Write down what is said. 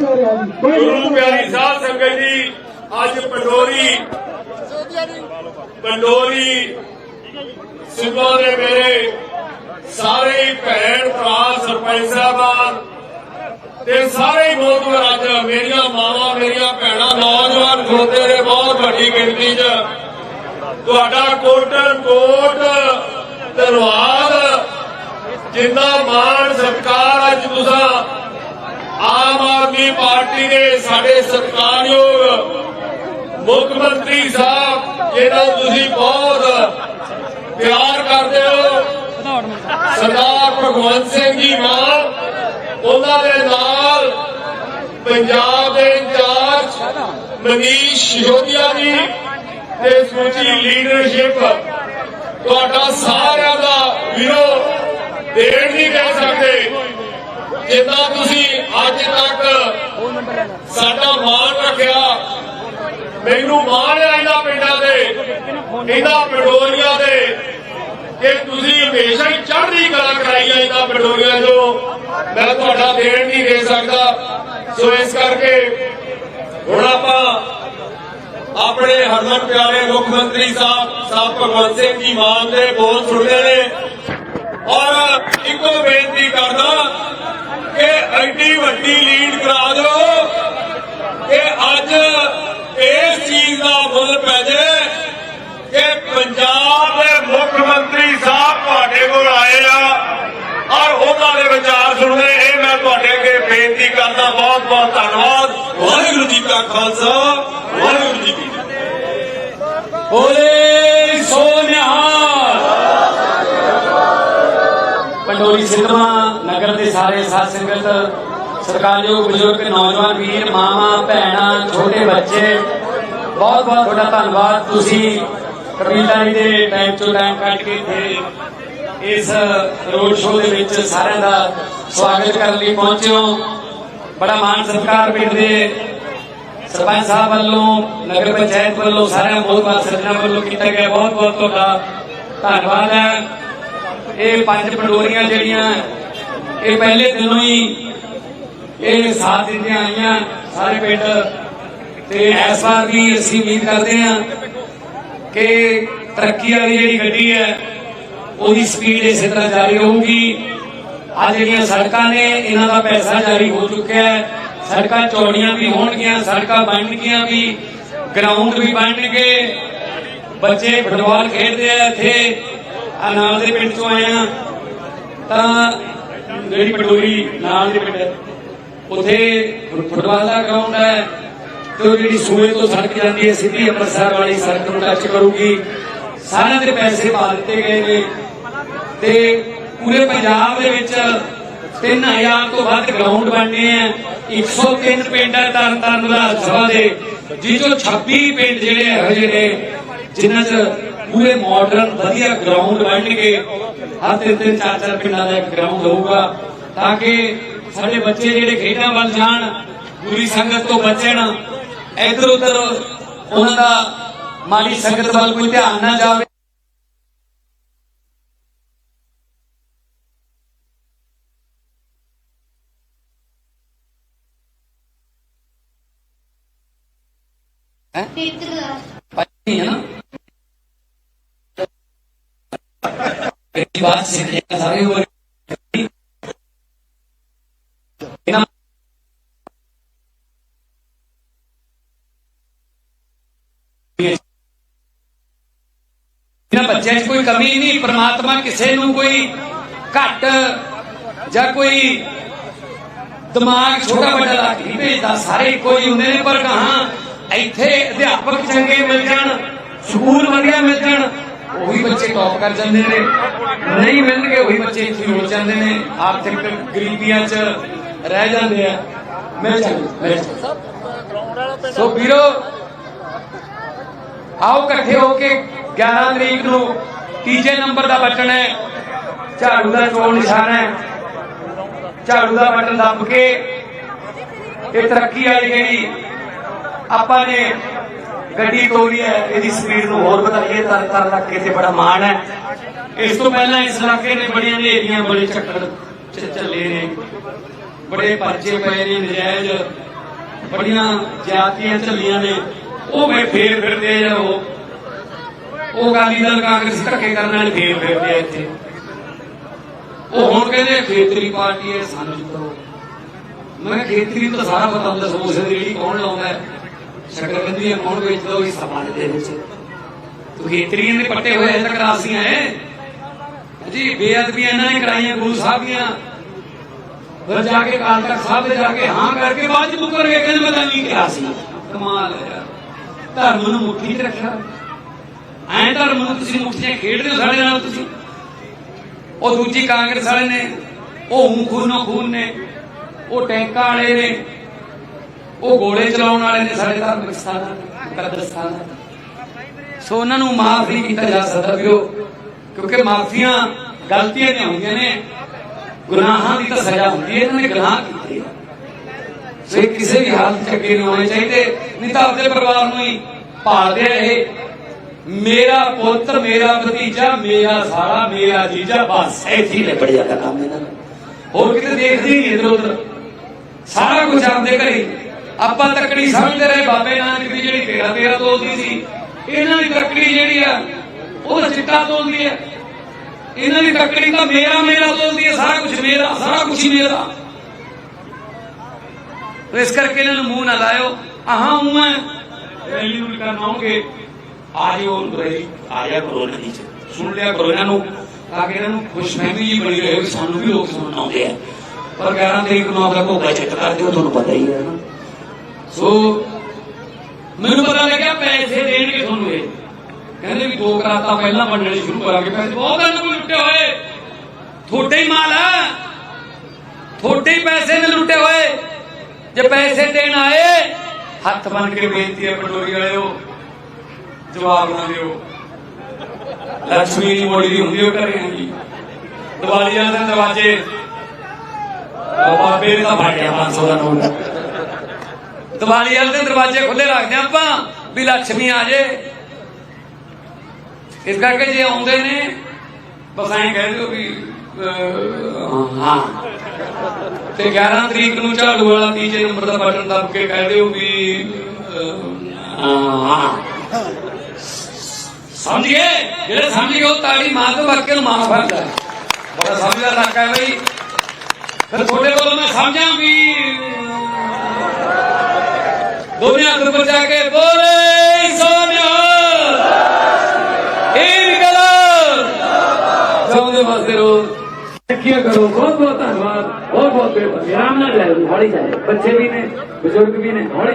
ਗੁਰੂ ਪਿਆਰੀ ਸਾਧ ਸੰਗਤ ਜੀ, ਅੱਜ ਪੰਡੋਰੀ ਪੰਡੋਰੀ ਸਿੰਘਾਂ ਦੇ ਮੇਰੇ ਸਾਰੇ ਭੈਣ ਭਰਾ, ਸਰਪੰਚ ਸਾਹਿਬਾਨ ਤੇ ਸਾਰੇ ਹੀ ਅੱਜ ਮੇਰੀਆਂ ਮਾਵਾਂ, ਮੇਰੀਆਂ ਭੈਣਾਂ, ਨੌਜਵਾਨ ਖੋਤੇ ਦੇ ਬਹੁਤ ਵੱਡੀ ਗਿਣਤੀ 'ਚ ਤੁਹਾਡਾ ਕੋਟਨ ਕੋਟ ਧੰਨਵਾਦ। ਜਿੰਨਾ ਮਾਣ ਸਤਿਕਾਰ ਅੱਜ ਤੁਸੀਂ ਆਮ ਆਦਮੀ ਪਾਰਟੀ ਦੇ ਸਾਡੇ ਸਤਿਕਾਰਯੋਗ ਮੁੱਖ ਮੰਤਰੀ ਸਾਹਿਬ, ਜਿਹਨਾਂ ਤੁਸੀਂ ਬਹੁਤ ਪਿਆਰ ਕਰਦੇ ਹੋ, ਸਰਦਾਰ ਭਗਵੰਤ ਸਿੰਘ ਜੀ ਮਾਨ, ਉਹਨਾਂ ਦੇ ਨਾਲ ਪੰਜਾਬ ਦੇ ਇੰਚਾਰਜ ਮਨੀਸ਼ ਸਿਸੋਦੀਆ ਜੀ ਤੇ ਸਮੁੱਚੀ ਲੀਡਰਸ਼ਿਪ ਤੁਹਾਡਾ ਸਾਰਿਆਂ ਦਾ ਵੀਰੋ ਦੇਣ ਨਹੀਂ ਕਹਿ ਸਕਦੇ। ਜਿੱਦਾਂ ਤੁਸੀਂ ਅੱਜ ਤੱਕ ਸਾਡਾ ਮਾਣ ਰੱਖਿਆ, ਮੈਨੂੰ ਮਾਣ ਆ ਇਹਨਾਂ ਪਿੰਡਾਂ ਦੇ, ਇਹਨਾਂ ਪਟੋਰੀਆਂ ਦੇ, ਕਿ ਤੁਸੀਂ ਹਮੇਸ਼ਾ ਹੀ ਚੜ੍ਹਦੀ ਕਲਾ ਕਰਾਈ ਹੈ ਇਹਨਾਂ ਪਟੋਰੀਆਂ ਜੋ ਮੈਂ ਤੁਹਾਡਾ ਦੇਣ ਨਹੀਂ ਦੇ ਸਕਦਾ। ਸੋ ਇਸ ਕਰਕੇ ਹੁਣ ਆਪਾਂ ਆਪਣੇ ਹਰਮਨ ਪਿਆਰੇ ਮੁੱਖ ਮੰਤਰੀ ਸਾਹਿਬ ਸਾਹਿਬ ਭਗਵੰਤ ਸਿੰਘ ਜੀ ਮਾਨ ਦੇ ਬੋਲ ਸੁਣਦੇ ਨੇ। ਔਰ ਇੱਕੋ ਬੇਨਤੀ ਕਰਦਾ ਕਿ ਐਡੀ ਵੱਡੀ ਲੀਡ ਕਰਾ ਦਿਓ ਕਿ ਅੱਜ ਇਸ ਚੀਜ਼ ਦਾ ਮੁੱਲ ਪੈ ਜੇ ਕਿ ਪੰਜਾਬ ਦੇ ਮੁੱਖ ਮੰਤਰੀ ਸਾਹਿਬ ਤੁਹਾਡੇ ਕੋਲ ਆਏ ਆ ਔਰ ਉਹਨਾਂ ਦੇ ਵਿਚਾਰ ਸੁਣਦੇ ਇਹ ਮੈਂ ਤੁਹਾਡੇ ਅੱਗੇ ਬੇਨਤੀ ਕਰਦਾ, ਬਹੁਤ ਬਹੁਤ ਧੰਨਵਾਦ। ਵਾਹਿਗੁਰੂ ਜੀ ਕਾ ਖਾਲਸਾ, ਵਾਹਿਗੁਰੂ ਜੀ ਕੀ ਫਤਿਹ। ਬੋਲੇ ਸੋ ਨਿਹਾਲ ਪੰਡੋਰੀ ਸਿੱਧਵਾਂ ਨਗਰ ਦੇ ਸਾਰੇ ਸਾਧ ਸੰਗਤ ਸਰਕਾਰਯੋਗ ਬਜ਼ੁਰਗ, ਨੌਜਵਾਨ ਵੀਰ, ਮਾਵਾਂ, ਭੈਣਾਂ, ਛੋਟੇ ਬੱਚੇ, ਬਹੁਤ ਬਹੁਤ ਤੁਹਾਡਾ ਧੰਨਵਾਦ। ਤੁਸੀਂ ਕਬੀਲਦਾਰੀ ਦੇ ਟਾਈਮ ਤੋਂ ਟਾਈਮ ਕੱਢ ਕੇ ਇੱਥੇ ਇਸ ਰੋਡ ਸ਼ੋਅ ਦੇ ਵਿੱਚ ਸਾਰਿਆਂ ਦਾ ਸਵਾਗਤ ਕਰਨ ਲਈ ਪਹੁੰਚੇ ਹੋ। ਬੜਾ ਮਾਣ ਸਤਿਕਾਰ ਪਿੰਡ ਦੇ ਸਰਪੰਚ ਸਾਹਿਬ ਵੱਲੋਂ, ਨਗਰ ਪੰਚਾਇਤ ਵੱਲੋਂ, ਸਾਰਿਆਂ ਬਹੁਤ ਬਹੁਤ ਸਰਜਣਾ ਵੱਲੋਂ ਕੀਤਾ ਗਿਆ। ਬਹੁਤ ਬਹੁਤ ਤੁਹਾਡਾ ਧੰਨਵਾਦ ਹੈ। ਇਹ ਪੰਜ ਪੰਡੋਰੀਆਂ ਜਿਹੜੀਆਂ, ਇਹ ਪਹਿਲੇ ਦਿਨੋਂ ਹੀ ਇਹ ਸਾਥ ਦਿੱਤੀਆਂ ਆਈਆਂ ਸਾਰੇ ਪਿੰਡ। ਤੇ ਇਸ ਵਾਰ ਵੀ ਅਸੀਂ ਉਮੀਦ ਕਰਦੇ ਹਾਂ ਕਿ ਤਰੱਕੀ ਵਾਲੀ ਜਿਹੜੀ ਗੱਡੀ ਹੈ, ਉਹਦੀ ਸਪੀਡ ਇਸੇ ਤਰ੍ਹਾਂ ਜਾਰੀ ਰਹੂਗੀ। ਆ ਜਿਹੜੀਆਂ ਸੜਕਾਂ ਨੇ, ਇਹਨਾਂ ਦਾ ਪੈਸਾ ਜਾਰੀ ਹੋ ਚੁੱਕਿਆ ਹੈ। ਸੜਕਾਂ ਚੌੜੀਆਂ ਵੀ ਹੋਣਗੀਆਂ, ਸੜਕਾਂ ਬਣਨਗੀਆਂ ਵੀ ਗਰਾਊਂਡ ਵੀ ਬਣਨਗੇ। ਬੱਚੇ ਫੁੱਟਬਾਲ ਖੇਡਦੇ ਆ ਇੱਥੇ। ਆ ਨਾਲ ਦੇ ਪਿੰਡ ਤੋਂ ਆਏ ਆ ਤਾਂ ਜਿਹੜੀ ਪਟੋਰੀ ਨਾਲ ਦੇ ਪਿੰਡ, ਉਥੇ ਫੁੱਟਬਾਲ ਦਾ ਗਰਾਊਂਡ ਹੈ। ਤੇ ਜਿਹੜੀ ਸੂਏ ਤੋਂ ਸੜਕ ਜਾਂਦੀ ਹੈ, ਸਿੱਧੀ ਅੰਮ੍ਰਿਤਸਰ ਵਾਲੀ ਸੜਕ ਨੂੰ ਟੱਚ ਕਰੂਗੀ। ਸਾਰਿਆਂ ਦੇ ਪੈਸੇ ਪਾ ਦਿੱਤੇ ਗਏ ਨੇ। ਤੇ ਪੂਰੇ ਪੰਜਾਬ ਦੇ ਵਿੱਚ 3000 ਤੋਂ ਵੱਧ ਗਰਾਊਂਡ ਬਣਨੇ ਆ। 103 ਪਿੰਡ ਹੈ ਤਰਨ ਤਾਰਨ ਵਿਧਾਨ ਸਭਾ ਦੇ, ਜਿਸ ਚੋਂ 26 ਪਿੰਡ ਜਿਹੜੇ ਇਹੋ ਜਿਹੇ ਨੇ, ਜਿਨ੍ਹਾਂ 'ਚ ਪੂਰੇ ਮਾਡਰਨ ਵਧੀਆ ਗਰਾਊਂਡ ਬਣਨਗੇ ਹਰ ਤਿੰਨ ਤਿੰਨ ਚਾਰ ਚਾਰ ਪਿੰਡਾਂ ਦਾ ਇੱਕ ਗਰਾਊਂਡ ਹੋਊਗਾ ਤਾਂ ਕਿ ਸਾਡੇ ਬੱਚੇ ਜਿਹੜੇ ਖੇਡਾਂ ਵੱਲ ਜਾਣ ਪੂਰੀ ਸੰਗਤ ਤੋਂ ਬਚਣ। ਇੱਧਰ ਉੱਧਰ ਉਹਨਾਂ ਦਾ ਮਾਲੀ ਸੰਗਤ ਵੱਲ ਕੋਈ ਧਿਆਨ ਨਾ ਜਾਵੇ। ਹੈ ਨਾ? ਇਹ ਬਾਤ ਸਿੱਖੇ ਸਾਰੇ ਹੋ ਇਹਨਾਂ ਬੱਚਿਆਂ 'ਚ ਕੋਈ ਕਮੀ ਨਹੀਂ, ਪ੍ਰਮਾਤਮਾ ਕਿਸੇ ਨੂੰ ਕੋਈ ਘੱਟ ਜਾਂ ਕੋਈ ਦਿਮਾਗ ਛੋਟਾ ਵੱਡਾ ਲਾ ਕੇ ਭੇਜਦਾ, ਸਾਰੇ ਕੋਈ ਹੁੰਦੇ ਨੇ, ਪਰ ਕਹਾਂ ਇੱਥੇ ਅਧਿਆਪਕ ਚੰਗੇ ਮਿਲ ਜਾਣ, ਸਕੂਲ ਵਧੀਆ ਮਿਲ ਜਾਣ ਉਹੀ ਬੱਚੇ ਟੌਪ ਕਰ ਜਾਂਦੇ ਨੇ। ਨਹੀਂ ਮਿਲਣਗੇ, ਉਹੀ ਬੱਚੇ ਇੱਥੇ ਰੁਲ ਜਾਂਦੇ ਨੇ। ਆਰਥਿਕ ਗਰੀਬੀਆਂ 'ਚ ਰਹਿ ਜਾਂਦੇ ਆ। ਮਿਲ ਜਾਂਦੇ ਸੋ ਵੀਰੋ, ਆਓ ਇਕੱਠੇ ਹੋ ਕੇ 11 ਤਰੀਕ ਨੂੰ ਤੀਜੇ ਨੰਬਰ ਦਾ ਬਟਨ ਹੈ। ਝਾੜੂ ਦਾ ਚੋਣ ਨਿਸ਼ਾਨ ਹੈ। ਝਾੜੂ ਦਾ ਬਟਨ ਦੱਬ ਕੇ ਇਹ ਤਰੱਕੀ ਵਾਲੀ ਜਿਹੜੀ ਆਪਾਂ ਨੇ ਗੱਡੀ ਤੋੜੀ ਹੈ, ਇਹਦੀ ਸਪੀਡ ਨੂੰ ਹੋਰ ਵਧਾਈਏ ਤਰ ਤਰ ਤੱਕ ਇੱਥੇ ਬੜਾ ਮਾਣ ਹੈ। ਇਸ ਤੋਂ ਪਹਿਲਾਂ ਇਸ ਇਲਾਕੇ ਨੇ ਬੜੀਆਂ ਹਨੇਰੀਆਂ, ਬੜੇ ਚੱਕਰ ਚ- ਚੱਲੇ ਨੇ। ਬੜੇ ਪਰਚੇ ਪਏ ਨੇ, ਨਜਾਇਜ਼ ਬੜੀਆਂ ਜਾਤੀਆਂ ਚੱਲੀਆਂ ਨੇ। ਉਹ ਵੇ ਫੇਰ ਫਿਰਦੇ ਆ ਉਹ। ਉਹ ਅਕਾਲੀ ਦਲ ਕਾਂਗਰਸ ਧੱਕੇ ਕਰਨ ਵਾਲੇ ਫੇਰ ਫਿਰਦੇ ਆ ਇੱਥੇ। ਉਹ ਹੁਣ ਕਹਿੰਦੇ ਖੇਤਰੀ ਪਾਰਟੀ ਹੈ, ਸਾਨੂੰ ਜਿੱਤੋ। ਮੈਂ ਕਿਹਾ, ਖੇਤਰੀ ਨੂੰ ਤਾਂ ਸਾਰਾ ਪਤਾ ਹੁੰਦਾ ਸਮੋਸੇ ਦੀ ਰੇੜੀ ਕੌਣ ਲਾਉਂਦਾ ਹੈ ਕੌਣ ਵੇਚਦਾ ਉਹ ਹਿੱਸਾ ਦੇ ਵਿੱਚ। ਖੇਤਰੀਆਂ ਦੇ ਪੱਟੇ ਹੋਏ ਅਜੇ ਤੱਕ ਰਾਸੀਆਂ, ਹੈ? ਜੀ ਬੇਅਦਬੀਆਂ ਇਹਨਾਂ ਨੇ ਕਰਾਈਆਂ, ਗੁਰੂ ਸਾਹਿਬ ਦੀਆਂ। ਫਿਰ ਜਾ ਕੇ ਕਾਲ ਤੱਕ ਸਾਹਿਬ ਦੇ ਜਾ ਕੇ ਹਾਂ ਕਰਕੇ ਬਾਅਦ ਚ ਮੁਕਰ ਗਏ, ਕਹਿੰਦੇ ਮੈਂ ਤਾਂ ਨਹੀਂ ਕਿਹਾ ਸੀ। ਕਮਾਲ ਹੈ ਯਾਰ। ਧਰਮ ਨੂੰ ਮੁੱਠੀ 'ਚ ਰੱਖਿਆ। ਐਂ ਧਰਮ ਨੂੰ ਤੁਸੀਂ ਮੁੱਠੀਆਂ ਖੇਡਦੇ ਹੋ ਸਾਡੇ ਨਾਲ ਤੁਸੀਂ। ਉਹ ਦੂਜੀ ਕਾਂਗਰਸ ਵਾਲੇ ਨੇ, ਉਹ ਹੂੰ ਖੂਨੋ ਖੂਨ ਨੇ, ਉਹ ਟੈਂਕਾਂ ਵਾਲੇ ਨੇ ਉਹ ਗੋਲੇ ਚਲਾਉਣ ਵਾਲੇ ਨੇ ਸਾਡੇ ਧਾਰਮਿਕ ਸਥਾਨਾਂ ਮੁਕੱਦਸ ਸਥਾਨਾਂ ਸੋ ਉਹਨਾਂ ਨੂੰ ਮਾਫ ਨਹੀਂ ਕੀਤਾ ਜਾ ਸਕਦਾ ਵੀਰੋ, ਕਿਉਂਕਿ ਮਾਫੀਆਂ ਗਲਤੀਆਂ ਦੀਆਂ ਹੁੰਦੀਆਂ ਨੇ, ਗੁਨਾਹਾਂ ਦੀ ਤਾਂ ਸਜ਼ਾ ਹੁੰਦੀ ਹੈ, ਇਹਨਾਂ ਨੇ ਗੁਨਾਹ ਕੀਤੇ ਆ। ਕਿਸੇ ਵੀ ਹਾਲਤ ਚ ਅੱਗੇ ਨਹੀਂ ਹੋਣੇ ਚਾਹੀਦੇ, ਨਹੀਂ ਤਾਂ ਆਪਣੇ ਪਰਿਵਾਰ ਨੂੰ ਹੀ ਪਾਲਦੇ ਰਹੇ ਮੇਰਾ ਪੁੱਤ, ਮੇਰਾ ਭਤੀਜਾ, ਮੇਰਾ ਸਾਲਾ, ਮੇਰਾ ਜੀਜਾ, ਬਸ, ਇੱਥੇ ਹੀ ਜਾਂਦਾ ਕੰਮ ਇਹਨਾਂ ਦਾ ਹੋਰ ਕਿਤੇ ਦੇਖਦੇ ਹੀ ਨਹੀਂ ਇਧਰ ਉਧਰ ਸਾਰਾ ਕੁਝ ਆਪਦੇ ਘਰੇ ਆਪਾਂ ਤੱਕੜੀ ਸਮਝਦੇ ਰਹੇ, ਬਾਬੇ ਨਾਨਕ ਦੀ ਜਿਹੜੀ ਤੇਰਾ ਤੇਰਾ ਤੋਲਦੀ ਸੀ, ਇਹਨਾਂ ਦੀ ਤੱਕੜੀ ਜਿਹੜੀ ਆ, ਉਹ ਤਾਂ ਚਿੱਟਾ ਤੋਲਦੀ ਹੈ ਇਹਨਾਂ ਦੀ ਤੱਕੜੀ ਤਾਂ ਮੇਰਾ ਮੇਰਾ ਤੋਲਦੀ ਹੈ ਸਾਰਾ ਕੁਝ ਮੇਰਾ, ਸਾਰਾ ਕੁਝ ਮੇਰਾ। ਤੋ ਇਸ ਕਰਕੇ ਇਹਨਾਂ ਨੂੰ ਮੂੰਹ ਨਾ ਲਾਇਓ। ਆਹਾਂ ਹੂੰ ਮੈਂ ਰੈਲੀ ਨੂੰ ਕਰਨਾ ਹੋਗੇ ਆ ਜਿਓ ਰੈਲੀ ਆ ਜਾ ਕਰੋ ਨਹੀਂ ਸੁਣ ਲਿਆ ਕਰੋ ਇਹਨਾਂ ਨੂੰ। ਤਾਂ ਕਿ ਇਹਨਾਂ ਨੂੰ ਖੁਸ਼ਫਹਿਮੀ ਜੀ ਬਣੀ ਰਹੇ ਕਿ ਸਾਨੂੰ ਵੀ ਲੋਕ ਸੁਣਨ ਪਰ 11 ਤਰੀਕ ਨੂੰ ਆਪਦਾ ਘੋਗਾ ਚਿੱਤ ਕਰ ਦਿਓ, ਤੁਹਾਨੂੰ ਪਤਾ ਹੀ ਹੈ ਨਾ। ਸੋ ਮੈਨੂੰ ਪਤਾ ਲੱਗਿਆ ਪੈਸੇ ਦੇਣਗੇ ਤੁਹਾਨੂੰ ਇਹ। ਕਹਿੰਦੇ ਵੀ ਦੋ ਕਰਾਤਾ ਪਹਿਲਾਂ ਵੰਡਣੇ ਸ਼ੁਰੂ ਕਰਾਂਗੇ। ਪੈਸੇ ਬਹੁਤ ਇਹਨਾਂ ਕੋਲ ਲੁੱਟੇ ਹੋਏ। ਤੁਹਾਡੇ ਹੀ ਮਾਲ ਆ। ਤੁਹਾਡੇ ਹੀ ਪੈਸੇ ਨੇ ਲੁੱਟੇ ਹੋਏ। ਜੇ ਪੈਸੇ ਦੇਣ ਆਏ, ਹੱਥ ਬੰਨ ਕੇ ਬੇਨਤੀ ਹੈ ਪਟੋਰੀ ਵਾਲਿਓ, ਜਵਾਬ ਨਾ ਦਿਓ। ਲక్ష్ਮੀ ਦੀ ਮੋੜੀ ਦੀ ਹੁੰਦੀ ਉਹ ਘਰੇ ਹਾਂ ਦੀਵਾਲੀ ਵਾਲੇ ਦਿਨ ਦਰਵਾਜ਼ੇ। ਬਾਬੇ ਨੇ ਤਾਂ ਫਾਟਿਆ 500 ਦਾ ਨੋਟ। ਦੀਵਾਲੀ ਵਾਲੇ ਦਿਨ ਦਰਵਾਜ਼ੇ ਖੁੱਲੇ ਰੱਖਦੇ ਹਾਂ ਆਪਾਂ ਵੀ ਲక్ష్ਮੀ ਆ ਜੇ। ਇਸ ਕਰਕੇ ਜੇ ਆਉਂਦੇ ਨੇ ਬਸ ਐਂ ਕਹਿ ਦਿਓ ਵੀ ਹਾਂ। ਤੇ 11 ਤਰੀਕ ਨੂੰ ਝਾੜੂ ਵਾਲਾ ਤੀਜੇ ਨੰਬਰ ਦਾ ਬਟਨ ਦੱਬ ਕੇ ਕਹਿ ਦਿਓ ਵੀ ਅਹ, ਹਾਂ ਸਮਝੀਏ? ਜਿਹੜੇ ਸਮਝ ਗਏ ਉਹ ਤਾੜੀ ਮਾਰ ਤੋਂ ਬਾਕੀ ਨੂੰ ਮਾਰ ਫੜਦਾ ਬੜਾ ਸਮਝਦਾ ਇਲਾਕਾ ਬਈ। ਫਿਰ ਤੁਹਾਡੇ ਕੋਲੋਂ ਮੈਂ ਸਮਝਾਂ ਵੀ ਦੋਵੇਂ ਹੱਥ ਉੱਪਰ ਜਾ ਕੇ ਬੋਲੇ ਸੋਨਿਆ ਇਹ ਗਲਾ ਚਾਹੁੰਦੇ ਵਾਸਤੇ ਰੋ ਰੱਖਿਆ ਕਰੋ ਬਹੁਤ ਬਹੁਤ ਧੰਨਵਾਦ ਬਹੁਤ ਬਹੁਤ ਬੇਬੀ ਆਰਾਮ ਨਾਲ ਜਾਓ ਹੌਲੀ ਜਾਓ ਬੱਚੇ ਵੀ ਨੇ ਬਜ਼ੁਰਗ ਵੀ ਨੇ ਹੌਲੀ